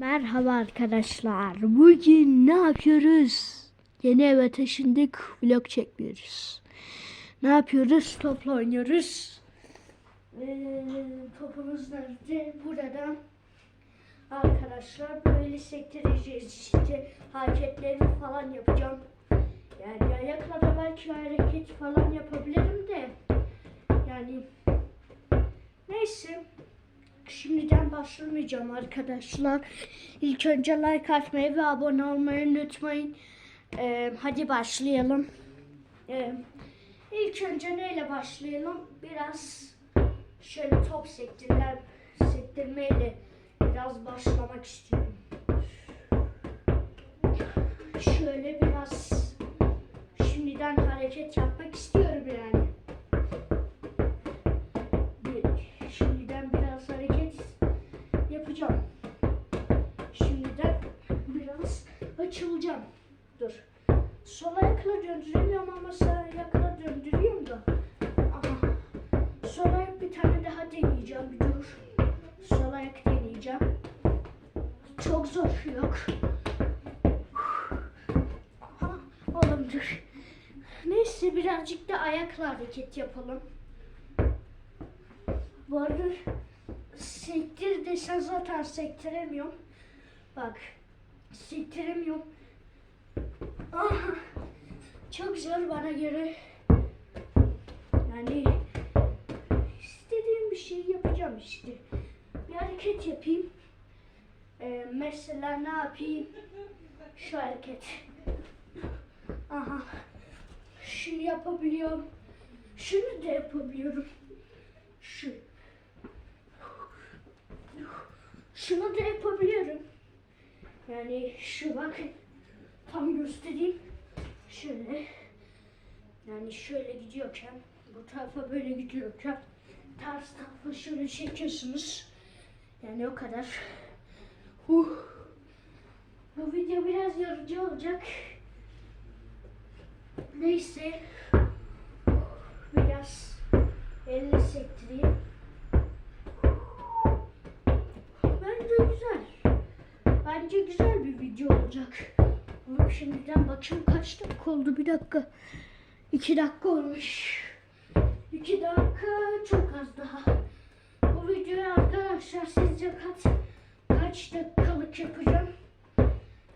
Merhaba arkadaşlar. Bugün ne yapıyoruz? Yeni eve taşındık. Vlog çekmiyoruz. Ne yapıyoruz? Topla oynuyoruz. Ee, topumuz nerede? Burada. Arkadaşlar böyle sektireceğiz işte hareketlerimi falan yapacağım. Yani ayakla da belki hareket falan yapabilirim de. Yani neyse. Şimdiden başlamayacağım arkadaşlar. İlk önce like atmayı ve abone olmayı unutmayın. Ee, hadi başlayalım. Ee, ilk önce neyle başlayalım? Biraz şöyle top sektirler, sektirmeyle biraz başlamak istiyorum. Şöyle biraz şimdiden hareket yapmak istiyorum yani. Çok zor yok. Aha. Oğlum dur. Neyse birazcık da ayakla hareket yapalım. Bu arada sektir desen zaten sektiremiyorum. Bak sektiremiyorum. Ah, çok zor bana göre. Yani istediğim bir şey yapacağım işte. Bir hareket yapayım. Ee, mesela ne yapayım? Şu hareket. Aha. Şunu yapabiliyorum. Şunu da yapabiliyorum. Şu. Şunu da yapabiliyorum. Yani şu bak. Tam göstereyim. Şöyle. Yani şöyle gidiyorken bu tarafa böyle gidiyorken ters tarafa şöyle çekiyorsunuz. Yani o kadar. Huh. Bu video biraz yorucu olacak. Neyse. Biraz elini sektireyim. Bence güzel. Bence güzel bir video olacak. Oğlum şimdiden bakayım kaç dakika oldu bir dakika. İki dakika olmuş. İki dakika çok az daha. Bu videoyu arkadaşlar sizce kaç kaç dakikalık yapacağım?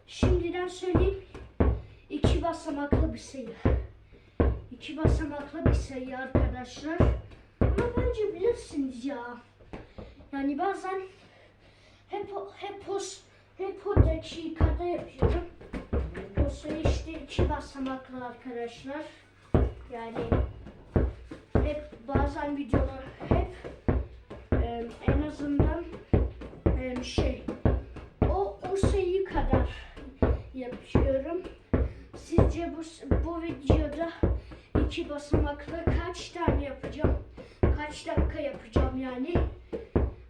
Şimdiden söyleyeyim. İki basamaklı bir sayı. İki basamaklı bir sayı arkadaşlar. Ama bence bilirsiniz ya. Yani bazen hep hep o, hep o dakikada yapıyorum. O sayı işte iki basamaklı arkadaşlar. Yani hep bazen videolar hep e, en azından şey o o sayı kadar yapıyorum. Sizce bu bu videoda iki basamaklı kaç tane yapacağım? Kaç dakika yapacağım yani?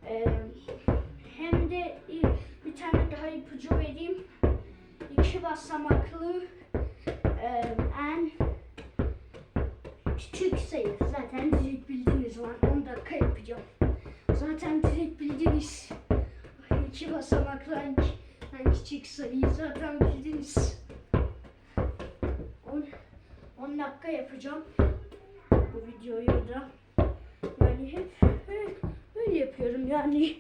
Ee, hem de bir tane daha ipucu vereyim. İki basamaklı küçük sayıyı zaten bildiniz. 10, 10 dakika yapacağım bu videoyu da. Yani hep hep böyle yapıyorum. Yani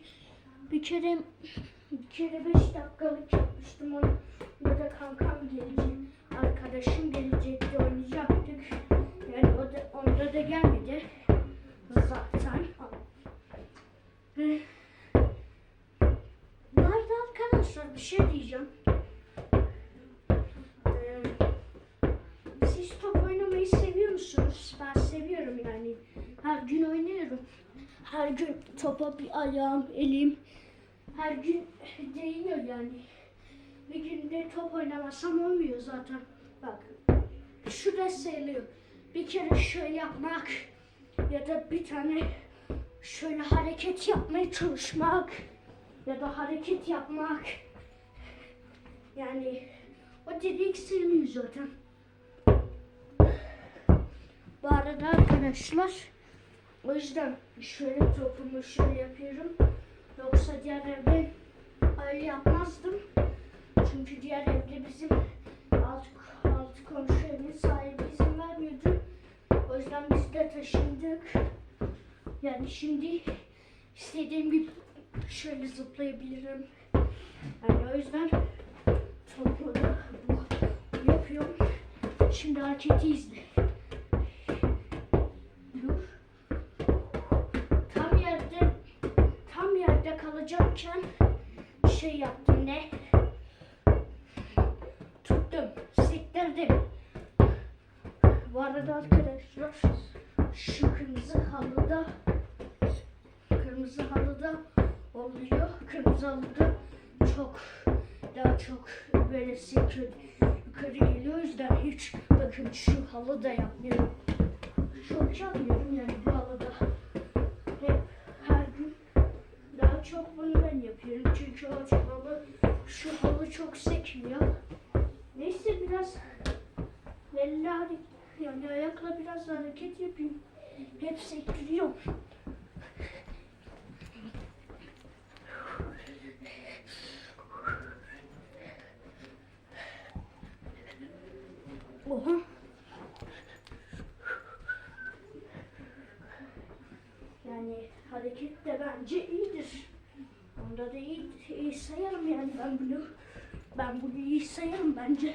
bir kere bir kere 5 dakikalık yapmıştım onu. Burada kankam gelecek, arkadaşım gelecekti oynayacaktık. Yani o da, onda da gelmedi zaten. Eh. Nerede arkadaşlar bir şey diyeceğim. Ee, siz top oynamayı seviyor musunuz? Ben seviyorum yani. Her gün oynuyorum. Her gün topa bir ayağım, elim her gün değiyor yani. Bir günde top oynamasam olmuyor zaten. Bak şu da sayılıyor. Bir kere şöyle yapmak ya da bir tane şöyle hareket yapmaya çalışmak ya da hareket yapmak. Yani o direkt sayılıyor zaten. Bu arada arkadaşlar o yüzden şöyle topumu şöyle yapıyorum. Yoksa diğer evde öyle yapmazdım. Çünkü diğer evde bizim alt, alt komşu evin sahibi izin vermiyordu. O yüzden biz de taşındık. Yani şimdi istediğim gibi şöyle zıplayabilirim. Yani o yüzden bu yapıyorum. Şimdi hareketi izle. Şey yaptım ne? Tuttum, sektirdim. Bu arada arkadaşlar şu kırmızı halıda kırmızı halıda oluyor. Kırmızı halıda çok daha çok böyle sekir yukarı geliyor. O yüzden hiç bakın şu halıda yapmıyorum. Çok yapmıyorum yani çok bunu ben yapıyorum. Çünkü o halı, şu halı çok sekmiyor. Neyse biraz elle hareket, yani ayakla biraz hareket yapayım. Hep sektiriyorum. Oha. Yani hareket de bence iyidir. Onda da iyi, iyi sayarım yani ben bunu. Ben bunu iyi sayarım bence.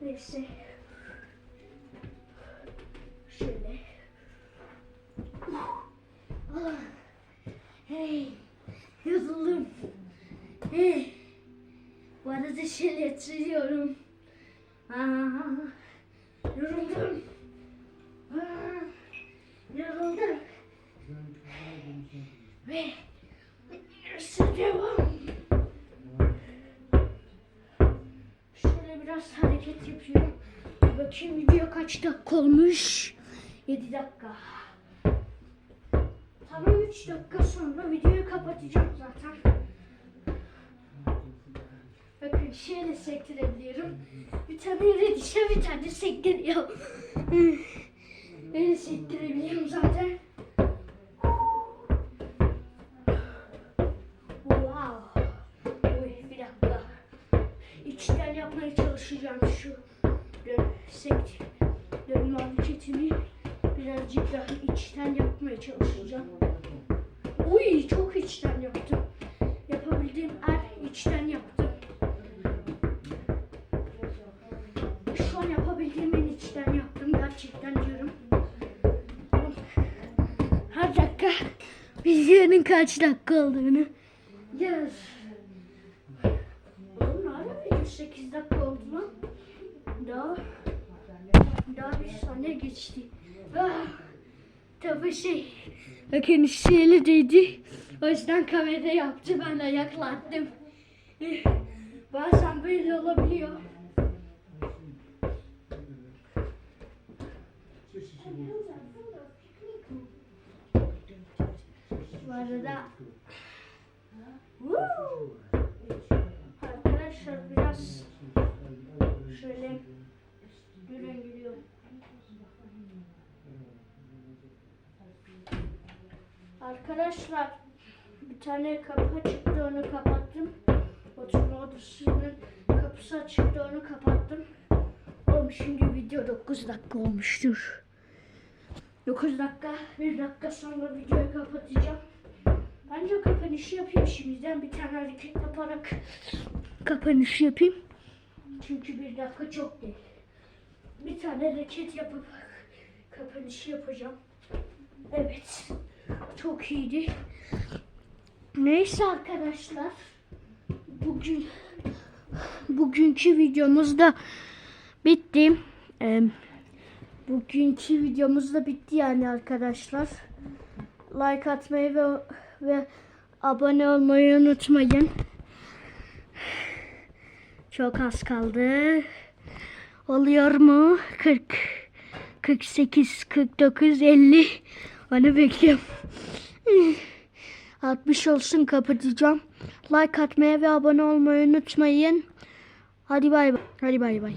Neyse. Şöyle. Hey. Yazıldım. Hey. Bu arada şöyle yatırıyorum. Yoruldum. Aa, yoruldum. Ve devam. Şöyle biraz hareket yapıyorum. Bakayım video kaç dakika olmuş. 7 dakika. Tamam 3 dakika sonra videoyu kapatacağım zaten. Bakın şöyle sektirebiliyorum. Bir tane yere dişe bir tane sektiriyor. Böyle sektirebiliyorum zaten. Wow. Oy bir dakika. İçten yapmaya çalışacağım şu dön, sekt, dönme hareketini. Birazcık daha içten yapmaya çalışacağım. Uy çok içten yaptım. Yapabildiğim en içten yaptım. Dakika videonun kaç dakika olduğunu. Yaz. Oğlum ne ara video 8 dakika oldu lan? Daha daha bir saniye geçti. Ah, tabii şey bakın şeyli değdi. O yüzden kamerada yaptı. Ben ayaklattım. Eh, Bazen böyle olabiliyor. Arada! Arkadaşlar biraz şöyle yürüyün geliyorum. Arkadaşlar bir tane kapı çıktı onu kapattım. Oturma odasının kapısı açıktı onu kapattım. Oğlum şimdi video 9 dakika olmuştur. 9 dakika, 1 dakika sonra videoyu kapatacağım. Bence kapanışı yapayım şimdiden bir tane hareket yaparak kapanışı yapayım. Çünkü bir dakika çok değil. Bir tane hareket yapıp kapanışı yapacağım. Evet. Çok iyiydi. Neyse arkadaşlar. Bugün bugünkü videomuz da bitti. Ee, bugünkü videomuz da bitti yani arkadaşlar. Like atmayı ve, ve abone olmayı unutmayın. Çok az kaldı. Oluyor mu? 40, 48, 49, 50. Onu bekliyorum. 60 olsun kapatacağım. Like atmayı ve abone olmayı unutmayın. Hadi bay bay. Hadi bay bay.